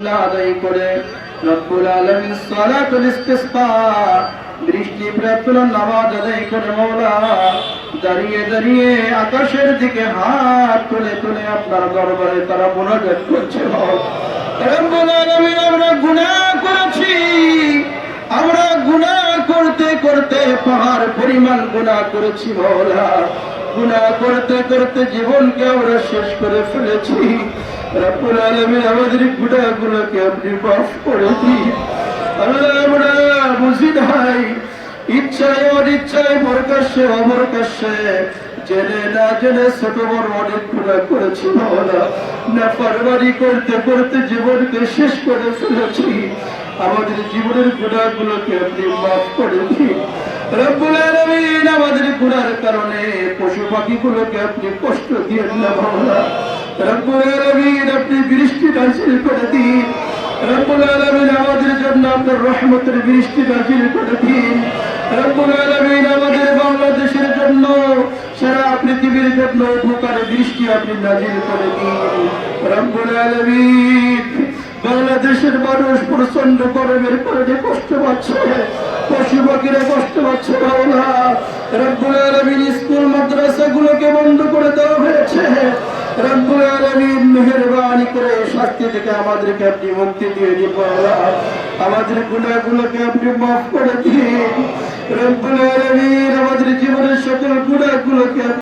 আদায় করে। রব্বুল আলামিন সালাতুল ইস্তিসকা, বৃষ্টি প্রার্থনার নামাজ আদায় করে মওলা। দাঁড়িয়ে দাঁড়িয়ে আকাশের দিকে হাত তুলে তুলে আপনার দরবারে তারা মোনাজাত করছে। রব্বুল আলামিন, আমরা গুনাহ করেছি। আমরা গুনাহ করতে করতে পাহাড় পরিমাণ গুনাহ করেছি মওলা। গুনাহ করতে করতে জীবনকে আমরা শেষ করে ফেলেছি। রব্বুল আমাদের আপনি মাফ করে দিন। আল্লাহ, আমরা বুঝি নাই, ইচ্ছায় অনিচ্ছায় জেনে না জেনে ছোট বড় অনেক গুণা করেছি না পারবারি করতে করতে জীবনকে শেষ করে ফেলেছি। আমাদের জীবনের গুণাগুলোকে আপনি মাফ করে দিন। রব্বুল আমাদের গুনার কারণে পশু পাখিগুলোকে আপনি কষ্ট দিয়েন না মহলা রব্বুল আপনি বৃষ্টি করে দিন। রব্বুল আলামিন আমাদের জন্য আপনার রহমতের বৃষ্টি করে দিন। রব্বুল আলামিন আমাদের বাংলাদেশের জন্য, সারা পৃথিবীর জন্য বৃষ্টি আপনি নাজিল করে দিন। রব্বুল আলামিন, বাংলাদেশের মানুষ প্রচণ্ড গরমের কারণে কষ্ট পাচ্ছে। পশু পাখিরা কষ্ট পাচ্ছে বাংলা রব্বুল আলামিন স্কুল, মাদ্রাসাগুলোকে বন্ধ করে দেওয়া হয়েছে। রব্বুল আলামিন মেহেরবানি করে শাস্তি থেকে আমাদেরকে আপনি মুক্তি দিয়ে দিন, আল্লাহ। আমাদের গুনাহগুলোকে আপনি maaf করে দিন। রব্বুল আলামিন